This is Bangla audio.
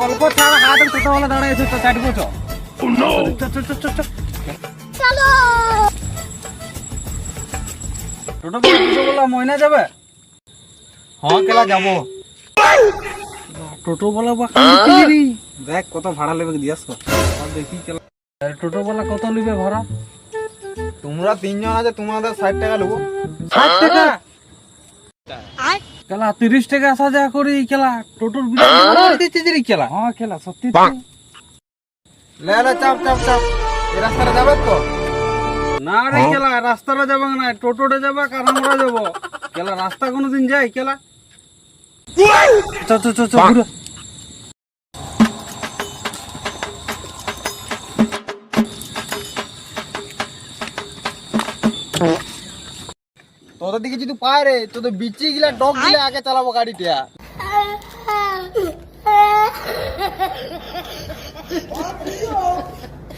গল্প ছাড়া হাত ছোটবেলা দাঁড়াইছে তো। টোটোবেলা ময়না যাবে হ্যাঁ কেলা যাব টোটোবেলা বা দেখ কত ভাড়া লেবে দিয়াস দেখি কেলা টোটোবেলা কত নিবে? ভাড়া তোমরা তিনজন আছে তোমাদের ষাট টাকা নেব ষাট টাকা খেলা তিরিশ টাকা আসা যা করি এই খেলা। টোটোর বিরাট দিতে দিরি খেলা। হ্যাঁ খেলা সত্যি লে লে চাপ চাপ চাপ। এই রাস্তাটা যাবে তো? না রে খেলা রাস্তাটা যাবে না টোটোটা যাবে আর আমরা যাব। খেলা রাস্তা কোনোদিন যাই খেলা? চ চ চ চ ঘুরে। তোদের দিকে যদি পায় রে তোদের বিচি গিলা ডগ গিলা আগে চালাবো গাড়িটা।